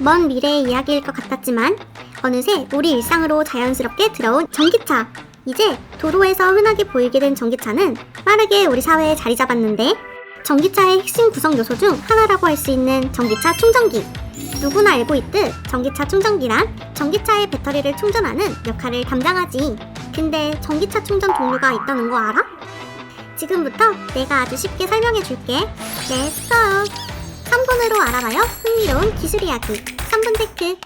먼 미래의 이야기일 것 같았지만 어느새 우리 일상으로 자연스럽게 들어온 전기차. 이제 도로에서 흔하게 보이게 된 전기차는 빠르게 우리 사회에 자리 잡았는데 전기차의 핵심 구성 요소 중 하나라고 할 수 있는 전기차 충전기. 누구나 알고 있듯 전기차 충전기란 전기차의 배터리를 충전하는 역할을 담당하지. 근데 전기차 충전 종류가 있다는 거 알아? 지금부터 내가 아주 쉽게 설명해 줄게. Let's go! 3분으로 알아봐요. 흥미로운 기술 이야기. 3분 테크.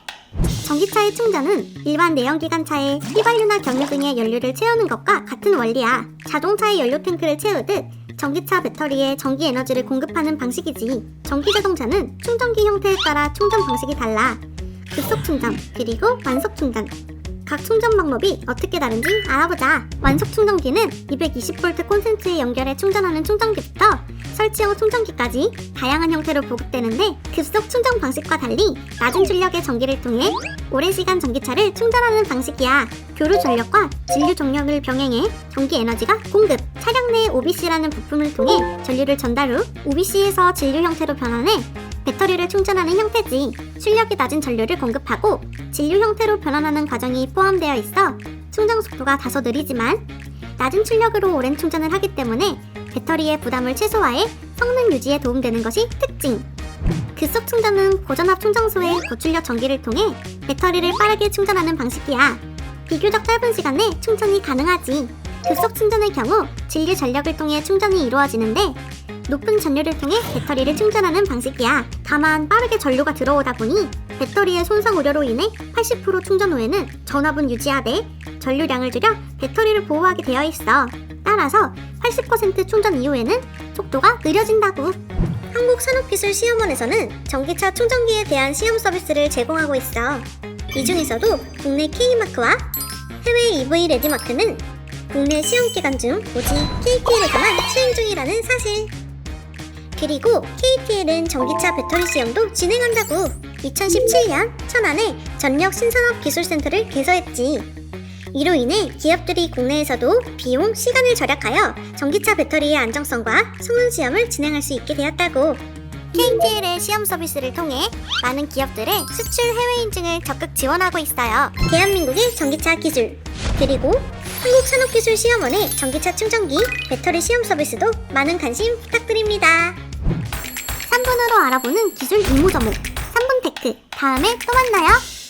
전기차의 충전은 일반 내연기관차에 휘발유나 경유 등의 연료를 채우는 것과 같은 원리야. 자동차의 연료 탱크를 채우듯 전기차 배터리에 전기 에너지를 공급하는 방식이지. 전기 자동차는 충전기 형태에 따라 충전 방식이 달라. 급속 충전, 그리고 완속 충전. 각 충전 방법이 어떻게 다른지 알아보자. 완속 충전기는 220V 콘센트에 연결해 충전하는 충전기부터 설치 후 충전기까지 다양한 형태로 보급되는데 급속 충전 방식과 달리 낮은 출력의 전기를 통해 오랜 시간 전기차를 충전하는 방식이야. 교류 전력과 진류 정력을 병행해 전기 에너지가 공급. 차량 내 OBC라는 부품을 통해 전류를 전달 후 OBC에서 진류 형태로 변환해 배터리를 충전하는 형태지. 출력이 낮은 전류를 공급하고 진류 형태로 변환하는 과정이 포함되어 있어 충전 속도가 다소 느리지만 낮은 출력으로 오랜 충전을 하기 때문에 배터리의 부담을 최소화해 성능 유지에 도움되는 것이 특징. 급속 충전은 고전압 충전소의 고출력 전기를 통해 배터리를 빠르게 충전하는 방식이야. 비교적 짧은 시간 내 충전이 가능하지. 급속 충전의 경우 진류 전력을 통해 충전이 이루어지는데 높은 전류를 통해 배터리를 충전하는 방식이야. 다만 빠르게 전류가 들어오다 보니 배터리의 손상 우려로 인해 80% 충전 후에는 전압은 유지하되 전류량을 줄여 배터리를 보호하게 되어 있어. 따라서 80% 충전 이후에는 속도가 느려진다고. 한국산업기술시험원에서는 전기차 충전기에 대한 시험 서비스를 제공하고 있어. 이 중에서도 국내 K마크와 해외 EV 레디마크는 국내 시험 기간 중 오직 KTL에서만 시행 중이라는 사실. 그리고 KTL은 전기차 배터리 시험도 진행한다고 2017년 천안에 전력 신산업 기술센터를 개설했지. 이로 인해 기업들이 국내에서도 비용, 시간을 절약하여 전기차 배터리의 안정성과 성능 시험을 진행할 수 있게 되었다고. KTL의 시험 서비스를 통해 많은 기업들의 수출 해외 인증을 적극 지원하고 있어요. 대한민국의 전기차 기술 그리고 한국산업기술시험원의 전기차 충전기 배터리 시험 서비스도 많은 관심 부탁드립니다. 3분으로 알아보는 기술 임무 점호 3분 테크 다음에 또 만나요.